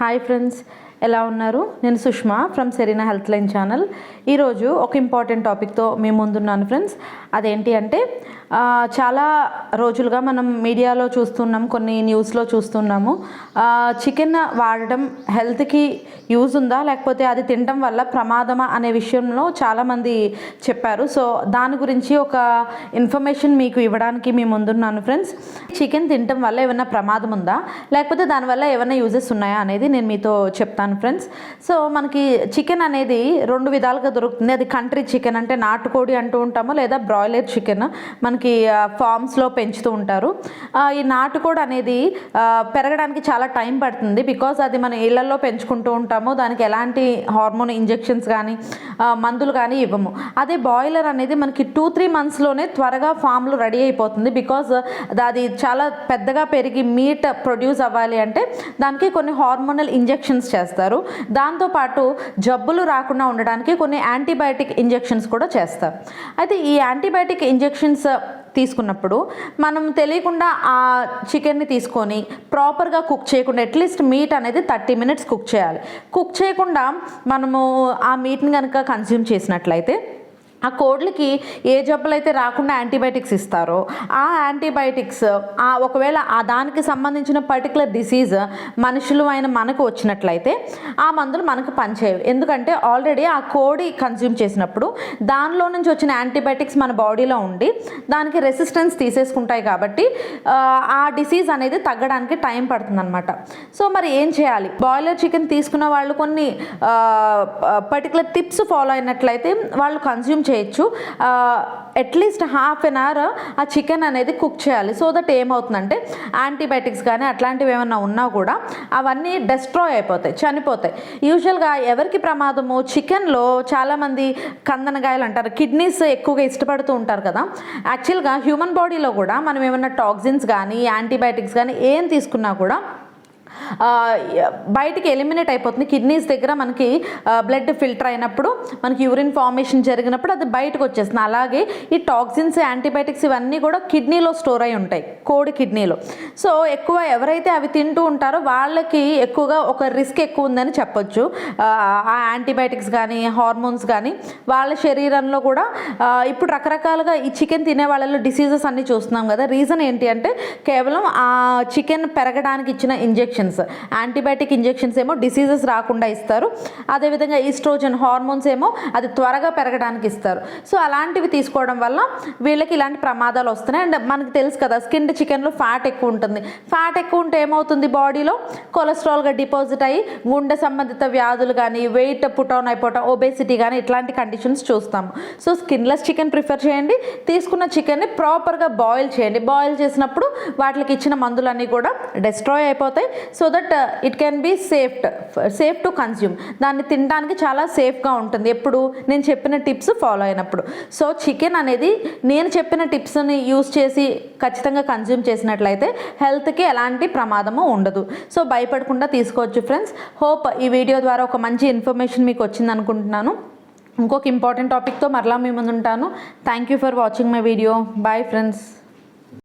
Hi friends ఎలా ఉన్నారు? నేను Sushma from Serena health line channel ఈరోజు ఒక ఇంపార్టెంట్ టాపిక్తో మేము ముందున్నాను ఫ్రెండ్స్ అదేంటి అంటే చాలా రోజులుగా మనం మీడియాలో చూస్తున్నాం కొన్ని న్యూస్లో చూస్తున్నాము. చికెన్ వాడడం హెల్త్కి యూజ్ ఉందా? లేకపోతే అది తినడం వల్ల ప్రమాదమా? అనే విషయంలో చాలామంది చెప్పారు. సో దాని గురించి ఒక ఇన్ఫర్మేషన్ మీకు ఇవ్వడానికి మీ ముందున్నాను ఫ్రెండ్స్ చికెన్ తినడం వల్ల ఏమైనా ప్రమాదం ఉందా? లేకపోతే దానివల్ల ఏమైనా యూజెస్ ఉన్నాయా? అనేది నేను మీతో చెప్తాను ఫ్రెండ్స్. సో మనకి చికెన్ అనేది రెండు విధాలుగా దొరుకుతుంది. అది కంట్రీ చికెన్ అంటే నాటుకోడి అంటూ ఉంటాము లేదా బ్రాయిలర్ చికెన్ మనకి ఫార్మ్స్లో పెంచుతూ ఉంటారు. ఈ నాటుకోడి అనేది పెరగడానికి చాలా టైం పడుతుంది. బికాజ్ అది మన ఇళ్ళలో పెంచుకుంటూ ఉంటాము. దానికి ఎలాంటి హార్మోన్ ఇంజెక్షన్స్ కానీ మందులు కానీ ఇవ్వము. అదే బాయిలర్ అనేది మనకి టూ త్రీ మంత్స్లోనే త్వరగా ఫామ్లో రెడీ అయిపోతుంది. బికాజ్ అది చాలా పెద్దగా పెరిగి మీట్ ప్రొడ్యూస్ అవ్వాలి అంటే దానికి కొన్ని హార్మోనల్ ఇంజెక్షన్స్ చేస్తారు. దాంతోపాటు జబ్బులు రాకుండా ఉండడానికి కొన్ని యాంటీబయాటిక్ ఇంజెక్షన్స్ కూడా చేస్తారు. అయితే ఈ యాంటీబయాటిక్ ఇంజెక్షన్స్ తీసుకున్నప్పుడు మనం తెలియకుండా ఆ చికెన్ని తీసుకొని ప్రాపర్గా కుక్ చేయకుండా అట్లీస్ట్ మీట్ అనేది థర్టీ మినిట్స్ కుక్ చేయాలి. కుక్ చేయకుండా మనము ఆ మీట్ని కనుక కన్స్యూమ్ చేసినట్లయితే ఆ కోడ్లకి ఏ జబ్బులు అయితే రాకుండా యాంటీబయాటిక్స్ ఇస్తారో ఆ యాంటీబయాటిక్స్ ఆ ఒకవేళ ఆ దానికి సంబంధించిన పర్టికులర్ డిసీజ్ మనుషులు అయిన మనకు వచ్చినట్లయితే ఆ మందులు మనకు పనిచేయవు. ఎందుకంటే ఆల్రెడీ ఆ కోడి కన్జ్యూమ్ చేసినప్పుడు దానిలో నుంచి వచ్చిన యాంటీబయాటిక్స్ మన బాడీలో ఉండి దానికి రెసిస్టెన్స్ తీసేసుకుంటాయి కాబట్టి ఆ, డిసీజ్ అనేది తగ్గడానికి టైం పడుతుందన్నమాట. సో మరి ఏం చేయాలి? బాయిలర్ చికెన్ తీసుకున్న వాళ్ళు కొన్ని పర్టికులర్ టిప్స్ ఫాలో అయినట్లయితే వాళ్ళు కన్జ్యూమ్ చేయొచ్చు. At least half an hour ఆ చికెన్ అనేది కుక్ చేయాలి. సో దట్ ఏమవుతుందంటే యాంటీబయాటిక్స్ కానీ అట్లాంటివి ఏమైనా ఉన్నా కూడా అవన్నీ డెస్ట్రాయ్ అయిపోతాయి చనిపోతాయి. యూజువల్గా ఎవరికి ప్రమాదము? చికెన్లో చాలామంది కందనగాయలు అంటారు. కిడ్నీస్ ఎక్కువగా ఇష్టపడుతూ ఉంటారు కదా. యాక్చువల్గా హ్యూమన్ బాడీలో కూడా మనం ఏమైనా టాక్సిన్స్ కానీ యాంటీబయాటిక్స్ కానీ ఏం తీసుకున్నా కూడా బయటికి ఎలిమినేట్ అయిపోతుంది. కిడ్నీస్ దగ్గర మనకి బ్లడ్ ఫిల్టర్ అయినప్పుడు మనకి యూరిన్ ఫార్మేషన్ జరిగినప్పుడు అది బయటకు వచ్చేస్తుంది. అలాగే ఈ టాక్సిన్స్ యాంటీబయాటిక్స్ ఇవన్నీ కూడా కిడ్నీలో స్టోర్ అయి ఉంటాయి కోడి కిడ్నీలో. సో ఎక్కువ ఎవరైతే అవి తింటూ ఉంటారో వాళ్ళకి ఎక్కువగా ఒక రిస్క్ ఎక్కువ ఉందని చెప్పొచ్చు. ఆ యాంటీబయాటిక్స్ కానీ హార్మోన్స్ కానీ వాళ్ళ శరీరంలో కూడా ఇప్పుడు రకరకాలుగా ఈ చికెన్ తినే వాళ్ళలో డిసీజెస్ అన్ని చూస్తున్నాం కదా. రీజన్ ఏంటి అంటే కేవలం ఆ చికెన్ పెరగడానికి ఇచ్చిన ఇంజెక్షన్స్ యాంటీబయాటిక్ ఇంజెక్షన్స్ ఏమో డిసీజెస్ రాకుండా ఇస్తారు. అదేవిధంగా ఈస్ట్రోజన్ హార్మోన్స్ ఏమో అది త్వరగా పెరగడానికి ఇస్తారు. సో అలాంటివి తీసుకోవడం వల్ల వీళ్ళకి ఇలాంటి ప్రమాదాలు వస్తున్నాయి. అండ్ మనకు తెలుసు కదా స్కిన్ చికెన్లో ఫ్యాట్ ఎక్కువ ఉంటుంది. ఫ్యాట్ ఎక్కువ ఉంటే ఏమవుతుంది బాడీలో కొలెస్ట్రాల్గా డిపాజిట్ అయ్యి గుండె సంబంధిత వ్యాధులు కానీ వెయిట్ పుటౌన్ అయిపోవటం ఒబేసిటీ కానీ ఇట్లాంటి కండిషన్స్ చూస్తాము సో స్కిన్లెస్ చికెన్ ప్రిఫర్ చేయండి. తీసుకున్న చికెన్ని ప్రాపర్గా బాయిల్ చేయండి. బాయిల్ చేసినప్పుడు వాటికి ఇచ్చిన మందులన్నీ కూడా డెస్ట్రాయ్ అయిపోతాయి so that it can be safed safe to consume దాన్ని తినడానికి చాలా సేఫ్గా ఉంటుంది. ఎప్పుడు నేను చెప్పిన టిప్స్ ఫాలో అయినప్పుడు. సో చికెన్ అనేది నేను చెప్పిన టిప్స్ని యూస్ చేసి ఖచ్చితంగా కన్జ్యూమ్ చేసినట్లయితే హెల్త్కి ఎలాంటి ప్రమాదము ఉండదు. సో భయపడకుండా తీసుకోవచ్చు ఫ్రెండ్స్ హోప్ ఈ వీడియో ద్వారా ఒక మంచి ఇన్ఫర్మేషన్ మీకు వచ్చింది అనుకుంటున్నాను. ఇంకొక ఇంపార్టెంట్ టాపిక్తో మరలా మీ ముందు ఉంటాను thank you for watching my video bye friends